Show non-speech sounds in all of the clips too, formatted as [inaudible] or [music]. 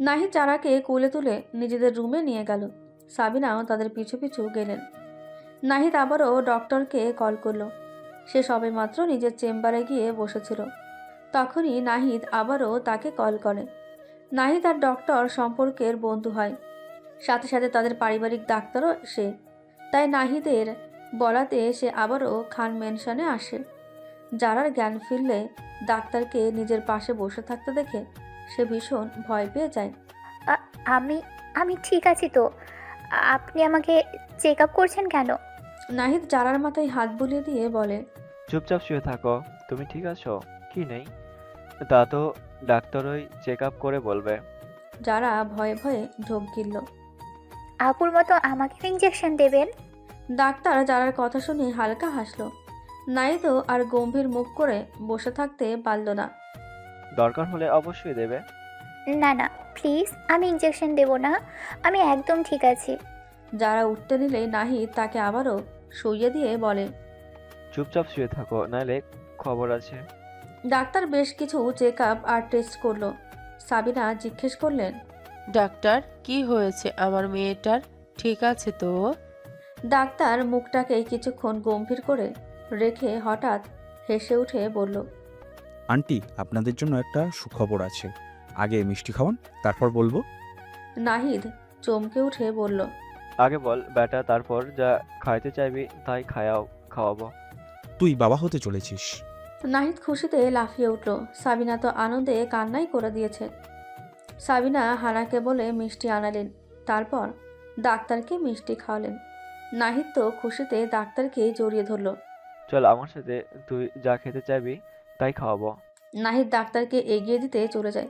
নাহিদ চারাকে কোলে তুলে নিজেদের রুমে নিয়ে গেল। সাবিনাও তাদের পিছু পিছু গেলেন। নাহিদ আবারও ডক্টরকে কল করল। সে সবেমাত্র নিজের চেম্বারে গিয়ে বসেছিল। তখনই নাহিদ আবারও তাকে কল করে। নাহিদ আর ডক্টর সম্পর্কের বন্ধু হয়। সাথে সাথে তাদের পারিবারিক ডাক্তারও সে। তাই নাহিদের বলাতে সে আবারও খান মেনশনে আসে। যারার জ্ঞান ফিরলে ডাক্তারকে নিজের পাশে বসে থাকতে দেখে সে ভীষণ ভয় পেয়ে যায়। আ- আমি আমি ঠিক আছি তো। আপনি আমাকে চেক আপ করছেন কেন? নাহিদ জারার মাথায় হাত বুলিয়ে দিয়ে বলে চুপচাপ শুয়ে থাকো তুমি ঠিক আছো? কি নেই? তা তো ডাক্তারই চেক আপ করে বলবে। যারা ভয়ে ভয়ে ঢোক গিলল। আপুর মতো আমাকে ইঞ্জেকশন দেবেন? ডাক্তার যারার কথা শুনে হালকা হাসলো। নাহিদও আর গম্ভীর মুখ করে বসে থাকতে পারল না। দরকার হলে অবশ্যই দেবে। না না প্লিজ আমি ইঞ্জেকশন দেব না। আমি একদম ঠিক আছি। যারা উঠতে নিলে নাহিদ তাকে আবারও শুইয়ে দিয়ে বলে চুপচাপ শুয়ে থাকো নাহলে খবর আছে। ডাক্তার বেশ কিছু চেক আপ আর টেস্ট করল। সাবিনা জিজ্ঞেস করলেন ডাক্তার কি হয়েছে আমার মেয়েটার? ঠিক আছে তো? ডাক্তার মুখটাকে কিছুক্ষণ গম্ভীর করে রেখে হঠাৎ হেসে উঠে বলল আন্টি আপনাদের জন্য একটা সুখবর আছে। আগে মিষ্টি খাওয়ান তারপর বলব? নাহিদ চমকে উঠে বলল আগে বল বেটা তারপর যা খাইতে চাইবি তাই খায়াও খাওয়াবো। তুই বাবা হতে চলেছিস। নাহিদ খুশিতে লাফিয়ে উঠল সাবিনা তো আনন্দে কান্নাই করে দিয়েছে। সাবিনা হানাকে বলে মিষ্টি আনালেন তারপর ডাক্তারকে মিষ্টি খাওয়ালেন। নাহিদ তো খুশিতে ডাক্তারকে জড়িয়ে ধরল। চল আমার সাথে তুই যা খেতে চাইবি তাই খাওয়াবো। নাহিদ ডাক্তারকে এগিয়ে দিতে চলে যায়।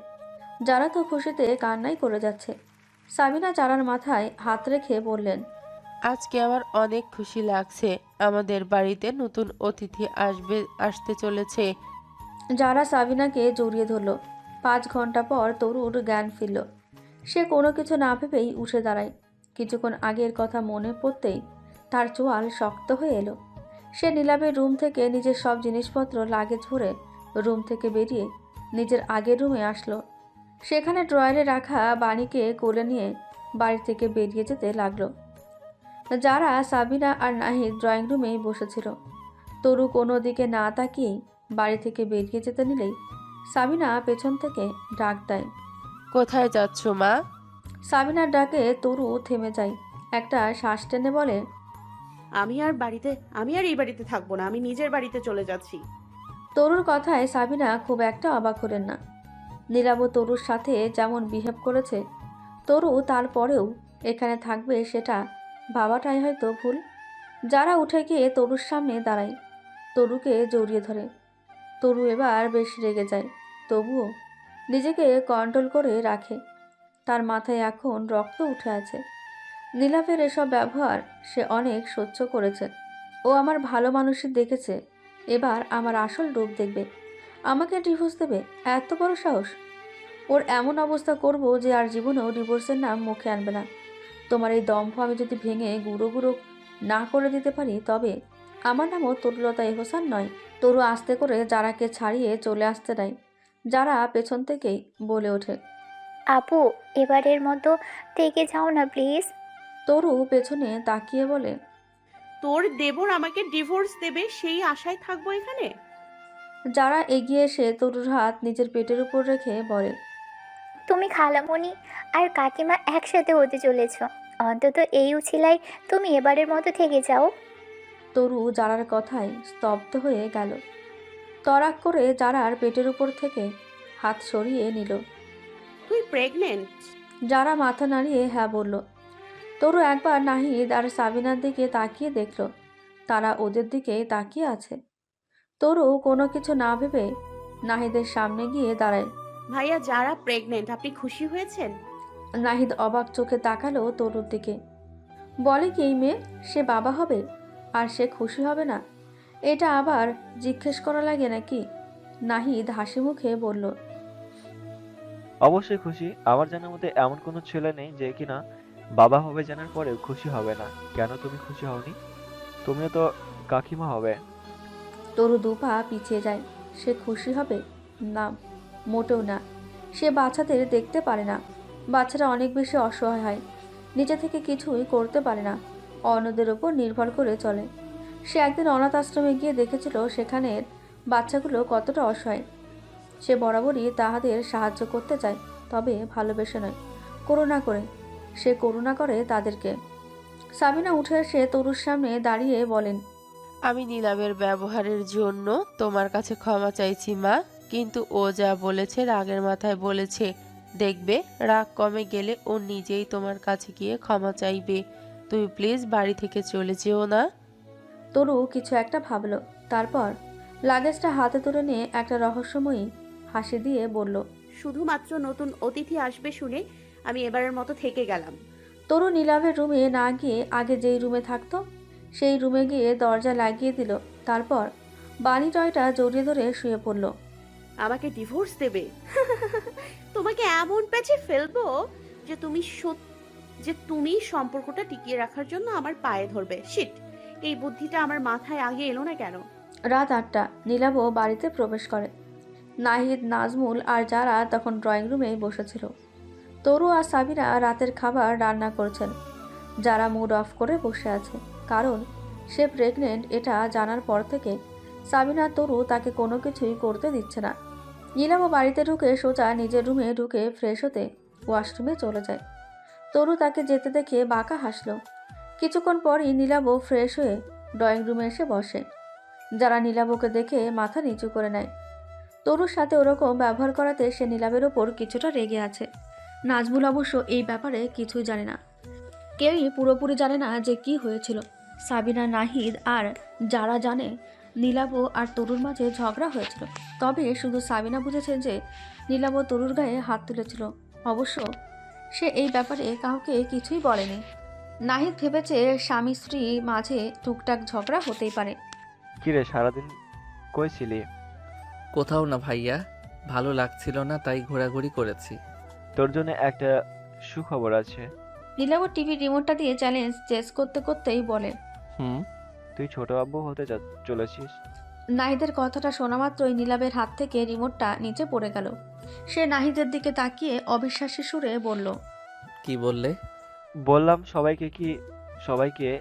যারা তো খুশিতে কান্নাই করে যাচ্ছে। সাবিনা চারার মাথায় হাত রেখে বললেন আজকে আমার অনেক খুশি লাগছে। আমাদের বাড়িতে নতুন অতিথি আসবে আসতে চলেছে। যারা সাবিনাকে জড়িয়ে ধরল পাঁচ ঘণ্টা পর তরুর জ্ঞান ফিরল। সে কোনো কিছু না ভেবেই উঠে দাঁড়ায়। কিছুক্ষণ আগের কথা মনে পড়তেই তার চোয়াল শক্ত হয়ে এলো। সে নীলাবের রুম থেকে নিজের সব জিনিসপত্র লাগেজ ভরে রুম থেকে বেরিয়ে নিজের আগের রুমে আসলো। সেখানে ড্রয়ারে রাখা বাণীকে কোলে নিয়ে বাড়ি থেকে বেরিয়ে যেতে লাগল। যারা সাবিনা আর নাহিদ ড্রয়িং রুমেই বসেছিল। তরু কোনো দিকে না তাকিয়েই বাড়ি থেকে বেরিয়ে যেতে নিলেই সাবিনা পেছন থেকে ডাক দেয়। কোথায় যাচ্ছ মা? সাবিনার ডাকে তরু থেমে যায়। একটা শ্বাস টেনে বলে আমি আর বাড়িতে, আমি আর এই বাড়িতে থাকব না, আমি নিজের বাড়িতে চলে যাচ্ছি। তরুর কথায় সাবিনা খুব একটা অবাক হলেন না। নীলাব তরুর সাথে যেমন বিহেভ করেছে, তরু তারপরেও এখানে থাকবে সেটা ভাবাটাই হয়তো ভুল। যারা উঠে গিয়ে তরুর সামনে দাঁড়ায়, তরুকে জড়িয়ে ধরে। তরু এবার বেশ রেগে যায়, তবুও নিজেকে কন্ট্রোল করে রাখে। তার মাথায় এখন রক্ত উঠে আছে। নীলাভের এসব ব্যবহার সে অনেক সহ্য করেছে। ও আমার ভালো মানুষই দেখেছে। এবার আমার আসল রূপ দেখবে। আমাকে ডিভোর্স দেবে? এত বড় সাহস। ওর এমন অবস্থা করব যে আর জীবনেও ডিভোর্সের নাম মুখে আনবে না। তোমার এই দম্ভ আমি যদি ভেঙে গুঁড়ো গুঁড়ো না করে দিতে পারি, তবে আমার নামও তরুলতা এহসান নয়। তরু আস্তে করে যারাকে ছাড়িয়ে চলে আসতে দেয়, যারা পেছন থেকেই বলে ওঠে। আপু, এবারের মতো থেকে যাও না, প্লিজ। তরু পেছনে তাকিয়ে বলে তোর দেবর আমাকে ডিভোর্স দেবে সেই আশায় থাকব এখানে? যারা এগিয়ে এসে তরুর হাত নিজের পেটের উপর রেখে বলে তুমি খালামণি আর কাকিমা একসাথে হতে চলেছ। অন্তত এই উছিলায় তুমি এবারের মতো থেকে যাও। তরু জারার কথায় স্তব্ধ হয়ে গেল। তরাক করে জারার পেটের উপর থেকে হাত সরিয়ে নিল। তুই প্রেগনেন্ট যারা মাথা নাড়িয়ে হ্যাঁ বলল তরু একবার নাহিদ আর সাবিনার দিকে তাকিয়ে দেখল। তারা ওদের দিকে তাকিয়ে আছে। তরু কোনো কিছু না ভেবে নাহিদের সামনে গিয়ে দাঁড়ায়। ভাইয়া যারা প্রেগনেন্ট আপনি খুশি হয়েছেন? নাহিদ অবাক চোখে তাকালো তরুর দিকে। বলে কি এই মেয়ে? সে বাবা হবে? আর সে খুশি হবে না? এটা আবার জিজ্ঞেস করা লাগে নাকি? নাহিদ হাসি মুখে বলল অবশ্যই খুশি। আমার জানার মধ্যে এমন কোনো ছেলে নেই যে কিনা বাবা হবে জানার পরেও খুশি হবে না। কেন তুমি খুশি হওনি? তুমিও তো কাকিমা হবে। তরু দুপা পিছিয়ে যায়। সে খুশি হবে? না, মোটেও না। সে বাচ্চাদের দেখতে পারে না। বাচ্চারা অনেক বেশি অসহায় হয়। নিজে থেকে কিছুই করতে পারে না। অন্যদের ওপর নির্ভর করে চলে। সে একদিন অনাথ আশ্রমে গিয়ে দেখেছিল সেখানের বাচ্চাগুলো কতটা অসহায়। সে বরাবরই তাহাদের সাহায্য করতে চায়, তবে ভালোবেসে নয়। করুণা করে। সে করুণা করে তাদেরকে। সাবিনা উঠে এসে তরুর সামনে দাঁড়িয়ে বলেন আমি নিলামের ব্যবহারের জন্য তোমার কাছে ক্ষমা চাইছি মা। কিন্তু ও যা বলেছে রাগের মাথায় বলেছে। দেখবে রাগ কমে গেলে ও নিজেই তোমার কাছে গিয়ে ক্ষমা চাইবে। তুমি প্লিজ বাড়ি থেকে চলে যেও না। তরু কিছু একটা ভাবলো। তারপর লাগেজটা হাতে তুলে নিয়ে একটা রহস্যময়ী হাসি দিয়ে বলল শুধুমাত্র নতুন অতিথি আসবে শুনে আমি এবারের মতো থেকে গেলাম। তরু নীলাভের রুমে না গিয়ে আগে যেই রুমে থাকতো সেই রুমে গিয়ে দরজা লাগিয়ে দিল তারপর বাণী টয়টা জড়িয়ে ধরে শুয়ে পড়ল। আমাকে ডিভোর্স দেবে? [laughs] তোমাকে এমন প্যাচে ফেলব যে তুমি সত- যে তুমি সম্পর্কটা টিকিয়ে রাখার জন্য আমার পায়ে ধরবে। শিট এই বুদ্ধিটা আমার মাথায় আগে এলো না কেন? রাত আটটা নীলাভ বাড়িতে প্রবেশ করে। নাহিদ নাজমুল আর যারা তখন ড্রয়িং রুমে বসেছিল। তরু আর সাবিনা রাতের খাবার রান্না করছেন, যারা মুড অফ করে বসে আছে। কারণ, সে প্রেগনেন্ট এটা জানার পর থেকে সাবিনা তরু তাকে কোনো কিছুই করতে দিচ্ছে না। নীলামও বাড়িতে ঢুকে সোজা নিজের রুমে ঢুকে ফ্রেশ হতে ওয়াশরুমে চলে যায়। তরু তাকে যেতে দেখে বাঁকা হাসলো। কিছুক্ষণ পরই নীলাবও ফ্রেশ হয়ে ড্রয়িং রুমে এসে বসে, যারা নীলাবকে দেখে মাথা নিচু করে নেয়। তরুর সাথে ওরকম ব্যবহার করাতে সে নীলাবের ওপর কিছুটা রেগে আছে। নাজমুল অবশ্য এই ব্যাপারে কিছুই জানে না। কেউই পুরোপুরি জানে না যে কি হয়েছিল। সাবিনা নাহিদ আর যারা জানে নীলাব আর তরুর মাঝে ঝগড়া হয়েছিল। তবে শুধু সাবিনা বুঝেছে যে নীলাব তরুর গায়ে হাত তুলেছিল। অবশ্য সে এই ব্যাপারে কাউকে কিছুই বলেনি। নাহিদ ভেবেছে স্বামী স্ত্রী মাঝে টুকটাক ঝগড়া হতেই পারে। কিরে সারাদিন কই ছিলি? কোথাও না ভাইয়া ভালো লাগছিল না তাই ঘোরাঘুরি করেছি। তোর জন্য একটা সুখবর আছে। নীলাব টিভির রিমোটটা দিয়ে চ্যালেঞ্জ চেস করতে করতেই বলে হুম তুই ছোট আব্বু হতে যা- চলেছিস। নাহিদের কথাটা শোনা মাত্রই নীলাবের হাত থেকে রিমোটটা নিচে পড়ে গেল। সে নাহিদের দিকে তাকিয়ে অবিশ্বাসী সুরে বলল কি বললে? বললাম সবাইকে কি সবাইকে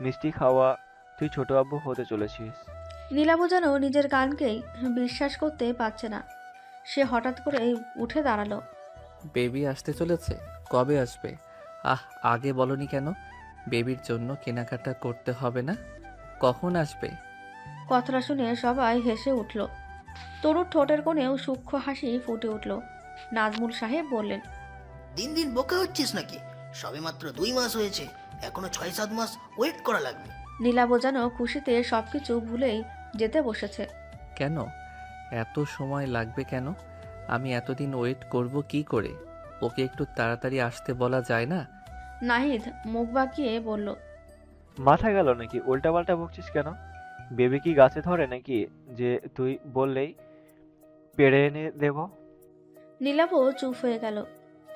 মিষ্টি খাওয়া তুই ছোট আব্বু হতে চলেছিস। নীলাব যেন নিজের কানকেই বিশ্বাস করতে পারছে না। সে হঠাৎ করে উঠে দাঁড়াল। বেবি আসতে চলেছে? কবে আসবে? আহ আগে বলনি কেন? বেবির জন্য কেনাকাটা করতে হবে না? কখন আসবে? কথাটা শুনে সবাই হেসে উঠল। তরুর ঠোঁটের কোণেও সূক্ষ্ম হাসি ফুটে উঠল। নাজমুল সাহেব বললেন দিন দিন বোকা হচ্ছিস নাকি? সবে মাত্র দুই মাস হয়েছে। এখনও ছয় সাত মাস ওয়েট করা লাগবে। নীলাব যেন খুশিতে সবকিছু ভুলেই যেতে বসেছে। কেন? এত সময় লাগবে কেন? আমি এতদিন ওয়েট করব কি করে? ওকে একটু তাড়াতাড়ি আসতে বলা যায় না? নাহিদ মুখ বাঁকিয়ে বলল মাথা গেল নাকি? উল্টাপাল্টা বকছিস কেন? বেবি কি গাছে ধরে নাকি? যে তুই বললেই পেড়ে এনে দেব? নীলাবও চুপ হয়ে গেল।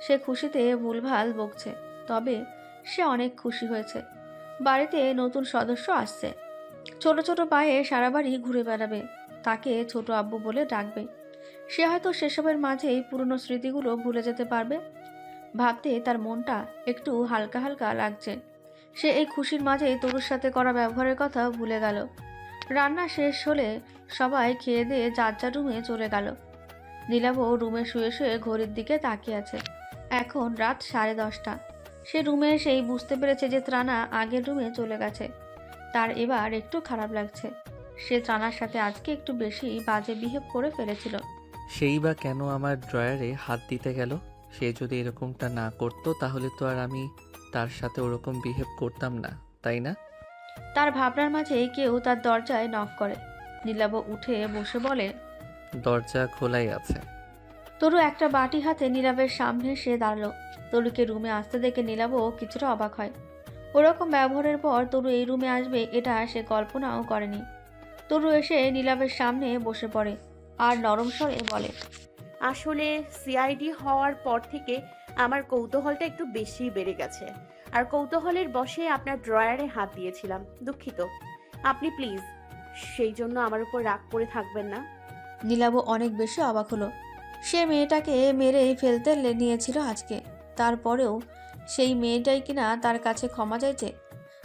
সে খুশিতে ভুলভাল বকছে তবে সে অনেক খুশি হয়েছে। বাড়িতে নতুন সদস্য আসছে। ছোট ছোট পায়ে সারা বাড়ি ঘুরে বেড়াবে তাকে ছোট আব্বু বলে ডাকবে। সে হয়তো সেসবের মাঝেই পুরনো স্মৃতিগুলো ভুলে যেতে পারবে। ভাবতে তার মনটা একটু হালকা হালকা লাগছে। সে এই খুশির মাঝেই তরুর সাথে করা ব্যবহারের কথা ভুলে গেল। রান্না শেষ হলে সবাই খেয়ে দিয়ে যার যার রুমে চলে গেল। নীলাভ রুমে শুয়ে শুয়ে ঘড়ির দিকে তাকিয়ে আছে। এখন রাত সাড়ে দশটা। সে রুমে এসেই বুঝতে পেরেছে যে ত্রানা আগের রুমে চলে গেছে। তার এবার একটু খারাপ লাগছে। সে ত্রানার সাথে আজকে একটু বেশি বাজে বিহেভ করে ফেলেছিল। সেই বা কেন আমার ড্রয়ারে হাত দিতে গেল? সে যদি এরকমটা না করতো তাহলে তো আর আমি তার সাথে ওরকম বিহেভ করতাম না তাই না? তার ভাবনার মাঝে কেউ তার দরজায় নক করে। নীলাব উঠে বসে বলে দরজা খোলাই আছে। তরু একটা বাটি হাতে নীলাবের সামনে সে দাঁড়াল। তরুকে রুমে আসতে দেখে নীলাবও কিছুটা অবাক হয়। ওরকম ব্যবহারের পর তরু এই রুমে আসবে এটা সে কল্পনাও করেনি। তরু এসে নীলাবের সামনে বসে পড়ে। আর নরম স্বরে বলে আসলে সিআইডি হওয়ার পর থেকে আমার কৌতূহলটা একটু বেশি বেড়ে গেছে। আর কৌতূহলের বসে আপনার ড্রয়ারে হাত দিয়েছিলাম দুঃখিত। আপনি প্লিজ সেই জন্য আমার উপর রাগ করে থাকবেন না। নীলাবও অনেক বেশি অবাক হলো। সে মেয়েটাকে মেরে ফেলতে লে- নিয়েছিল আজকে। তারপরেও সেই মেয়েটাই কিনা তার কাছে ক্ষমা চাইছে?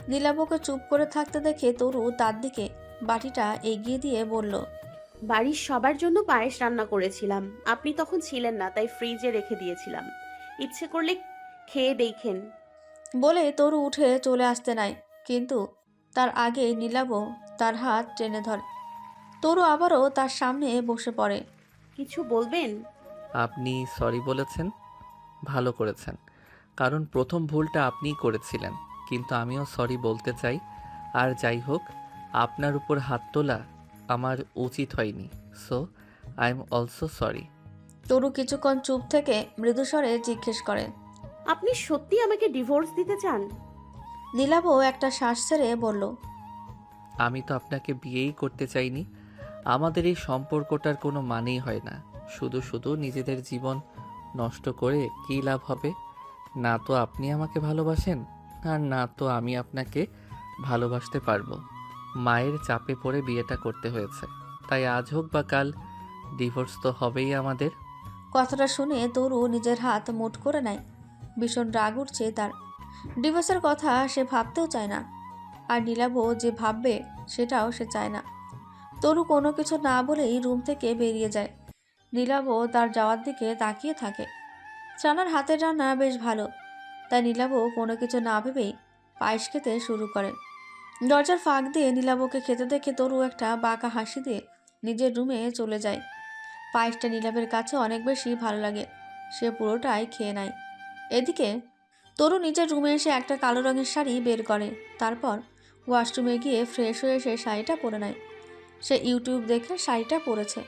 নীলাবকে চুপ করে থাকতে দেখে তরু তার দিকে বাটিটা এগিয়ে দিয়ে বলল বাড়ির সবার জন্য পায়েস রান্না করেছিলাম। আপনি তখন ছিলেন না তাই ফ্রিজে রেখে দিয়েছিলাম। ইচ্ছে করলে খেয়ে দেখেন। বলে তরু উঠে চলে আসতে নাই কিন্তু তার আগে নীলাবও তার হাত টেনে ধরে। তরু আবারও তার সামনে বসে পড়ে। কিছু বলবেন? আপনি সরি বলেছেন ভালো করেছেন। কারণ প্রথম ভুলটা আপনিই করেছিলেন কিন্তু আমিও সরি বলতে চাই। আর যাই হোক আপনার উপর হাত তোলা আমার উচিত হয়নি। So I am also sorry Taru কিছুক্ষণ চুপ থেকে মৃদুস্বরে জিজ্ঞেস করে আপনি সত্যি আমাকে ডিভোর্স দিতে চান? নীলাবও একটা শ্বাস ছেড়ে বলল আমি তো আপনাকে বিয়েই করতে চাইনি। আমাদের এই সম্পর্কটার কোনো মানেই হয় না। শুধু শুধু নিজেদের জীবন নষ্ট করে কী লাভ হবে? না তো আপনি আমাকে ভালোবাসেন আর না তো আমি আপনাকে ভালোবাসতে পারব। মায়ের চাপে পড়ে বিয়েটা করতে হয়েছে। তাই আজ হোক বা কাল ডিভোর্স তো হবেই আমাদের। কথাটা শুনে তরু নিজের হাত মুঠ করে নেয়। ভীষণ রাগ উঠছে তার। ডিভোর্সের কথা সে ভাবতেও চায় না। আর নীলাবও যে ভাববে, সেটাও সে চায় না। তরু কোনো কিছু না বলেই রুম থেকে বেরিয়ে যায়। নীলাবও তার যাওয়ার দিকে তাকিয়ে থাকে। চানার হাতের রান্না বেশ ভালো। তাই নীলাবও কোনো কিছু না ভেবেই পায়েস খেতে শুরু করে। দরজার ফাঁক দিয়ে নীলাবকে খেতে দেখে তরু একটা বাঁকা হাসি দিয়ে নিজের রুমে চলে যায়। পায়েসটা নীলাবের কাছে অনেক বেশি ভালো লাগে। সে পুরোটাই খেয়ে নেয়। এদিকে তরু নিজের রুমে এসে একটা কালো রঙের শাড়ি বের করে। তারপর ওয়াশরুমে গিয়ে ফ্রেশ হয়ে সে শাড়িটা পরে নেয়। সে ইউটিউব দেখে শাড়িটা পরেছে।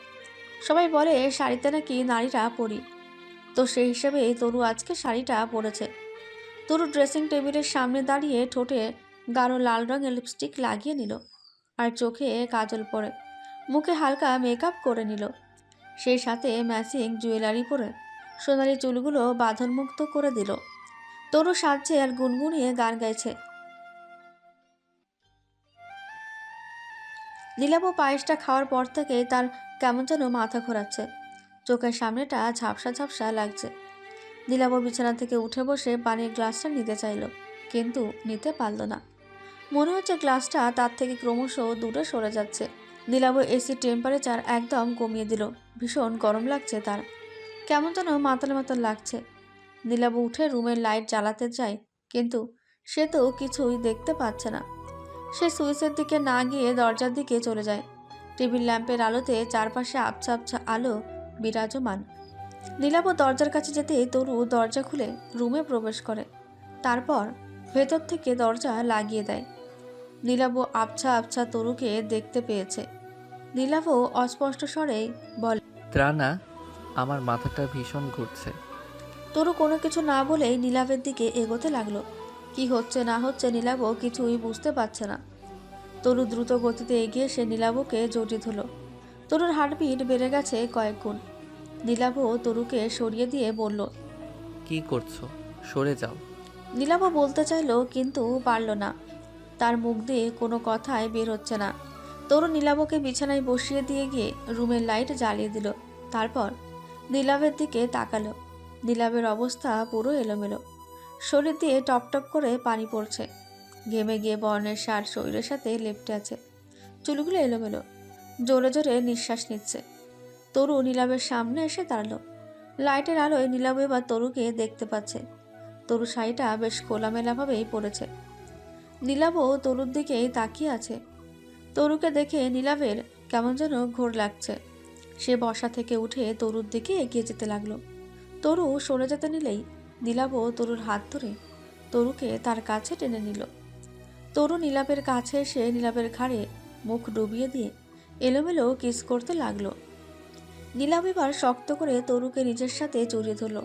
সবাই বলে, শাড়িতে নাকি নারীরা পরি। তো সেই হিসেবে তরু আজকে শাড়িটা পরেছে। তরু ড্রেসিং টেবিলের সামনে দাঁড়িয়ে ঠোঁটে গাঢ় লাল রঙের লিপস্টিক লাগিয়ে নিল আর চোখে কাজল পরে। মুখে হালকা মেকআপ করে নিল। সেই সাথে ম্যাচিং জুয়েলারি পরে সোনালি চুলগুলো বাঁধনমুক্ত করে দিল। তরু সাজছে আর গুনগুনিয়ে গান গাইছে। নীলাবু পায়েসটা খাওয়ার পর থেকে তার কেমন যেন মাথা ঘোরাচ্ছে। চোখের সামনেটা ঝাপসা ঝাপসা লাগছে। নীলাবু বিছানা থেকে উঠে বসে পানির গ্লাসটা নিতে চাইল, কিন্তু নিতে পারল না। মনে হচ্ছে গ্লাসটা তার থেকে ক্রমশ দূরে সরে যাচ্ছে। নীলাবু এসির টেম্পারেচার একদম কমিয়ে দিল। ভীষণ গরম লাগছে তার। কেমন যেন মাতাল মাতাল লাগছে। নীলাবু উঠে রুমের লাইট জ্বালাতে যায় কিন্তু সে তো কিছুই দেখতে পাচ্ছে না। সে সুইচের দিকে না গিয়ে দরজার দিকে চলে যায়। টেবিল ল্যাম্পের আলোতে চারপাশে আবছা আবছা আলো বিরাজমান। নীলাব দরজার কাছে যেতেই তরু দরজা খুলে রুমে প্রবেশ করে। তারপর ভেতর থেকে দরজা লাগিয়ে দেয়। নীলাব আবছা আবছা তরুকে দেখতে পেয়েছে। নীলাভ অস্পষ্ট স্বরেই বলে ত্রানা আমার মাথাটা ভীষণ ঘুরছে। তরু কোনো কিছু না বলেই নীলাভের দিকে এগোতে লাগল। কি হচ্ছে না হচ্ছে নীলাভ কিছুই বুঝতে পারছে না। তরু দ্রুত গতিতে এগিয়ে সে নীলাভকে জড়িয়ে ধরল। তরুর হার্টবিট বেড়ে গেছে কয়েক গুণ। নীলাভ তরুকে সরিয়ে দিয়ে বলল কি করছ? সরে যাও। নীলাভ বলতে চাইলো কিন্তু পারল না। তার মুখ দিয়ে কোনো কথাই বের হচ্ছে না। তরু নীলাবকে বিছানায় বসিয়ে দিয়ে গিয়ে রুমের লাইট জ্বালিয়ে দিল। তারপর নীলাভের দিকে তাকালো। নীলাভের অবস্থা পুরো এলোমেলো। শরীর দিয়ে টপ টপ করে পানি পড়ছে। ঘেমে গিয়ে বর্ণের সার শরীরের সাথে লেপটে আছে। চুলগুলো এলোমেলো। জোরে জোরে নিঃশ্বাস নিচ্ছে। তরু নীলাভের সামনে এসে দাঁড়াল। লাইটের আলোয় নীলাভ এবার তরুকে দেখতে পাচ্ছে। তরু শাড়িটা বেশ খোলামেলাভাবেই পড়েছে নীলাভও তরুর দিকে তাকিয়ে আছে। তরুকে দেখে নীলাভের কেমন যেন ঘোর লাগছে। সে বসা থেকে উঠে তরুর দিকে এগিয়ে যেতে লাগল। তরু সরে যেতে নিলেই নীলাভও তরুর হাত ধরে তরুকে তার কাছে টেনে নিল। তরু নীলাভের কাছে এসে নীলাভের ঘাড়ে মুখ ডুবিয়ে দিয়ে এলোমেলো কিস করতে লাগল। নীলাভ এবার শক্ত করে তরুকে নিজের সাথে জড়িয়ে ধরল।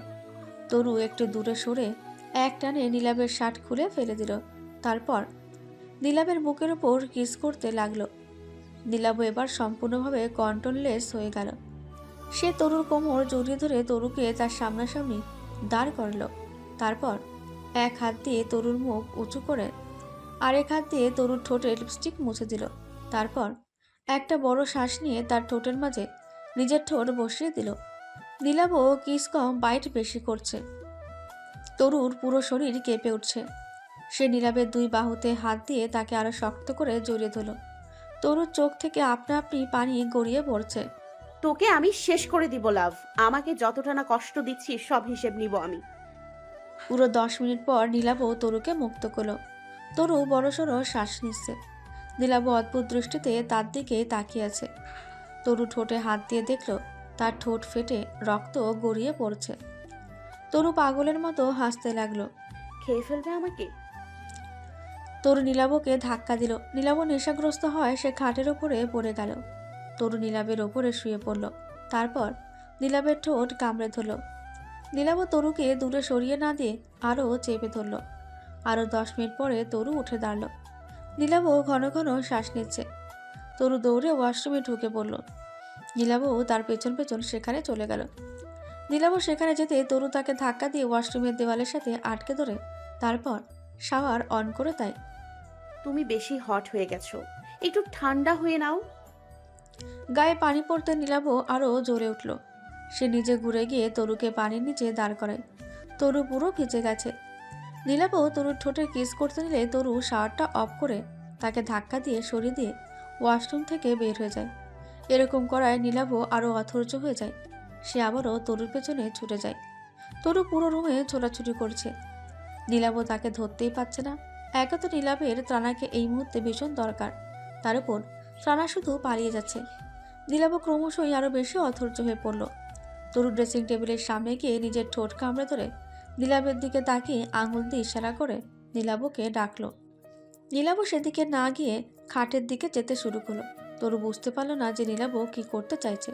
তরু একটু দূরে সরে এক টানে নীলাভের শার্ট খুলে ফেলে দিল। তারপর নীলাভের বুকের ওপর কিস করতে লাগল। নীলাভ এবার সম্পূর্ণভাবে কন্ট্রোললেস হয়ে গেল। সে তরুর কোমর জড়িয়ে ধরে তরুকে তার সামনাসামনি দাঁড় করল। তারপর এক হাত দিয়ে তরুর মুখ উঁচু করে আরেক হাত দিয়ে তরুর ঠোঁটে লিপস্টিক মুছে দিল। তারপর একটা বড় শ্বাস নিয়ে তার ঠোঁটের মাঝে নিজের ঠোঁট বসিয়ে দিল। নীলাবও কিস কম বাইট বেশি করছে। তরুর পুরো শরীর কেঁপে উঠছে। সে নীলাবের দুই বাহুতে হাত দিয়ে তাকে আরও শক্ত করে জড়িয়ে ধরল। তরুর চোখ থেকে আপনা আপনি পানি গড়িয়ে পড়ছে। তোকে আমি শেষ করে দিব লাভ। আমাকে যতটা না কষ্ট দিচ্ছিস সব হিসেব নিব আমি। পুরো দশ মিনিট পর নীলাবও তরুকে মুক্ত করল। তরু বড় বড়সড় শ্বাস নিচ্ছে। নীলাব অদ্ভুত দৃষ্টিতে তার দিকে তাকিয়ে আছে। তরু ঠোঁটে হাত দিয়ে দেখল তার ঠোঁট ফেটে রক্ত গড়িয়ে পড়ছে। তরু পাগলের মতো হাসতে লাগল। খেয়ে ফেলবে আমাকে? তরু নীলাবকে ধাক্কা দিল। নীলাব নেশাগ্রস্ত হয় সে খাটের ওপরে পড়ে গেল। তরু নীলাবের ওপরে শুয়ে পড়ল। তারপর নীলাবের ঠোঁট কামড়ে ধরল। নীলাব তরুকে দূরে সরিয়ে না দিয়ে আরও চেপে ধরল। আরও দশ মিনিট পরে তরু উঠে দাঁড়াল। নীলাব ঘন ঘন শ্বাস নিচ্ছে। তরু দৌড়ে ওয়াশরুমে ঢুকে পড়ল। নীলাবও তার পেছন পেছন সেখানে চলে গেল। নীলাব সেখানে যেতে তরু তাকে ধাক্কা দিয়ে ওয়াশরুমের দেওয়ালের সাথে আটকে ধরে, তারপর শাওয়ার অন করে দেয়। তুমি বেশি হট হয়ে গেছো। একটু ঠান্ডা হয়ে নাও। গায়ে পানি পড়তে নীলাভ আরও জোরে উঠল। সে নিজে ঘুরে গিয়ে তরুকে পানির নিচে দাঁড় করায় তরু পুরো ভিজে গেছে। নীলাভ তরুর ঠোঁটে কিস করতে নিলে তরু শাওয়ারটা অফ করে তাকে ধাক্কা দিয়ে সরিয়ে দিয়ে ওয়াশরুম থেকে বের হয়ে যায়। এরকম করায় নীলাভ আরও অথর্য হয়ে যায়। সে আবারও তরুর পেছনে ছুটে যায়। তরু পুরো রুমে ছোটাছুটি করছে। নীলাভ তাকে ধরতেই পারছে না। একে তো নীলাভের ত্রানাকে এই মুহূর্তে ভীষণ দরকার। তার উপর ত্রানা শুধু পালিয়ে যাচ্ছে। নীলাভ ক্রমশই আরও বেশি অধৈর্য হয়ে পড়ল। তরু ড্রেসিং টেবিলের সামনে গিয়ে নিজের ঠোঁট কামড়ে ধরে নীলাভের দিকে তাকিয়ে আঙুল দিয়ে ইশারা করে নীলাভকে ডাকলো। নীলাভ সেদিকে না গিয়ে খাটের দিকে যেতে শুরু করল। তরু বুঝতে পারল না যে নীলাভ কি করতে চাইছে।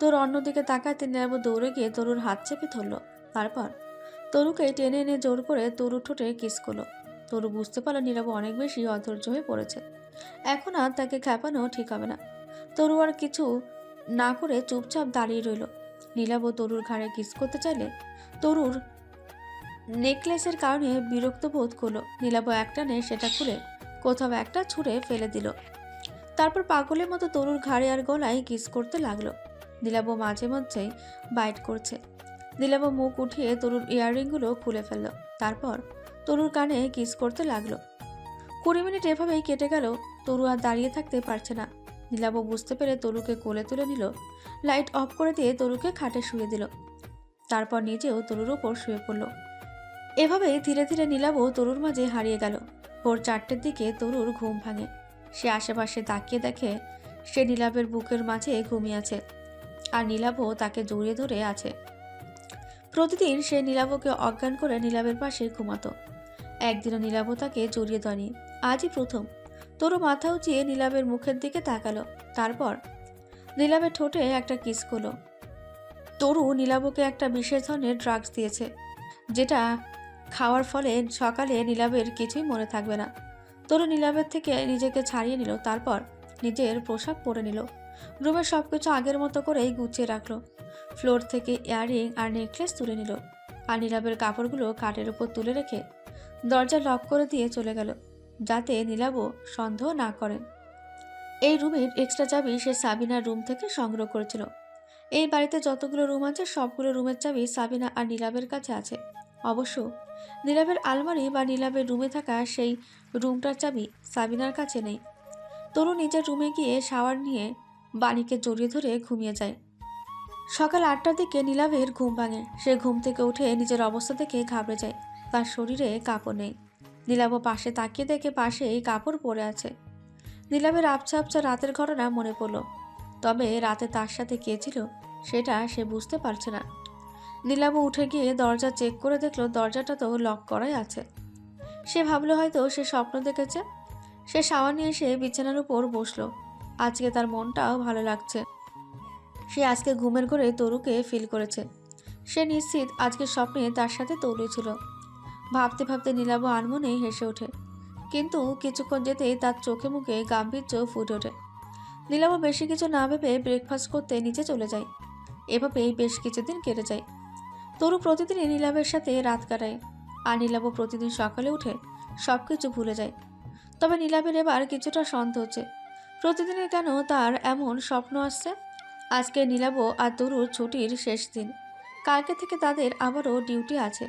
তোর অন্যদিকে তাকাতে নীলাভ দৌড়ে গিয়ে তরুর হাত চেপে ধরলো। তারপর তরুকে টেনে এনে জোর করে তরু ঠোঁটে কিস করল। তরু বুঝতে পারল নীলাভ অনেক বেশি অধৈর্য হয়ে পড়েছে। এখন আর তাকে খেপানো ঠিক হবে না। তরু আর কিছু না করে চুপচাপ দাঁড়িয়ে রইল। নীলাভ তরুর ঘাড়ে কিস করতে চাইলে তরুর নেকলেসের কারণে বিরক্ত বোধ করল। নীলাভ একটানে সেটা খুলে কোথাও একটা ছুঁড়ে ফেলে দিল। তারপর পাগলের মতো তরুর ঘাড়ে আর গলায় কিস করতে লাগল। নীলাভ মাঝে মধ্যেই বাইট করছে। নীলাভ মুখ উঠিয়ে তরুর ইয়াররিংগুলো খুলে ফেলল। তারপর তরুর কানে কিস করতে লাগল। কুড়ি মিনিট এভাবেই কেটে গেল, তরু আর দাঁড়িয়ে থাকতে পারছে না। নীলাভ বুঝতে পেরে তরুকে কোলে তুলে নিল, লাইট অফ করে দিয়ে তরুকে খাটে শুয়ে দিল। তারপর নিজেও তরুর ওপর শুয়ে পড়ল। এভাবেই ধীরে ধীরে নীলাভ তরুর মাঝে হারিয়ে গেল। ভোর চারটের দিকে তরুর ঘুম ভাঙে। সে আশেপাশে তাকিয়ে দেখে সে নীলাভের বুকের মাঝে ঘুমিয়ে আছে, আর নীলাভও তাকে জড়িয়ে ধরে আছে। প্রতিদিন সে নীলাভকে অজ্ঞান করে নীলাভের পাশে ঘুমাতো। একদিনও নীলাভ তাকে জড়িয়ে ধরেনি। আজই প্রথম। তরু মাথা উঁচিয়ে নীলাভের মুখের দিকে তাকালো। তারপর নীলাভের ঠোঁটে একটা কিস করল। তরু নীলাভকে একটা বিশেষ ধরনের ড্রাগস দিয়েছে, যেটা খাওয়ার ফলে সকালে নীলাভের কিছুই মনে থাকবে না। তরু নীলাভের থেকে নিজেকে ছাড়িয়ে নিল, তারপর নিজের পোশাক পরে নিল। রুমের সব কিছু আগের মতো করেই গুছিয়ে রাখল। ফ্লোর থেকে ইয়াররিং আর নেকলেস তুলে নিল। আর নীলাভের কাপড়গুলো কাঠের উপর তুলে রেখে দরজা লক করে দিয়ে চলে গেল, যাতে নীলাভ সন্দেহ না করেন এই রুমের এক্সট্রা চাবি সে সাবিনার রুম থেকে সংগ্রহ করেছিল। এই বাড়িতে যতগুলো রুম আছে, সবগুলো রুমের চাবি সাবিনা আর নীলাভের কাছে আছে। অবশ্য নীলাভের আলমারি বা নীলাভের রুমে থাকা সেই রুমটার চাবি সাবিনার কাছে নেই। তরু নিজের রুমে গিয়ে শাওয়ার নিয়ে বাণীকে জড়িয়ে ধরে ঘুমিয়ে যায়। সকাল আটটার দিকে নীলাভের ঘুম ভাঙে। সে ঘুম থেকে উঠে নিজের অবস্থা দেখে ঘাবড়ে যায়। তার শরীরে কাপড় নেই। নীলাভ পাশে তাকিয়ে দেখে পাশেই কাপড় পরে আছে। নীলাভের আবছা আবছা রাতের ঘটনা মনে পড়ল। তবে রাতে তার সাথে কে ছিল, সেটা সে বুঝতে পারছে না। নীলাভ উঠে গিয়ে দরজা চেক করে দেখল দরজাটা তো লক করাই আছে। সে ভাবলো হয়তো সে স্বপ্ন দেখেছে। সে সাওয়ার নিয়ে এসে বিছানার উপর বসল। আজকে তার মনটাও ভালো লাগছে। সে আজকে ঘুমের ঘরে তরুকে ফিল করেছে। সে নিশ্চিত আজকের স্বপ্নে তার সাথে তরু ছিল। ভাবতে ভাবতে নীলাভ আনমনে হেসে ওঠে। কিন্তু কিছুক্ষণ যেতেই তার চোখে মুখে গাম্ভীর্য ফুটে ওঠে। নীলাভ বেশি কিছু না ভেবে ব্রেকফাস্ট করতে নিচে চলে যায়। এভাবেই বেশ কিছুদিন কেটে যায়। তরু প্রতিদিনই নীলাভের সাথে রাত কাটায় আর নীলাভ প্রতিদিন সকালে উঠে সব কিছু ভুলে যায়। তবে নীলাভের এবার কিছুটা সন্দেহ হচ্ছে। প্রতিদিনই কেন তার এমন স্বপ্ন আসছে? আজকে নীলাব আর তরুর ছুটির শেষ দিন। কালকে থেকে তাদের আবারও ডিউটি আছে।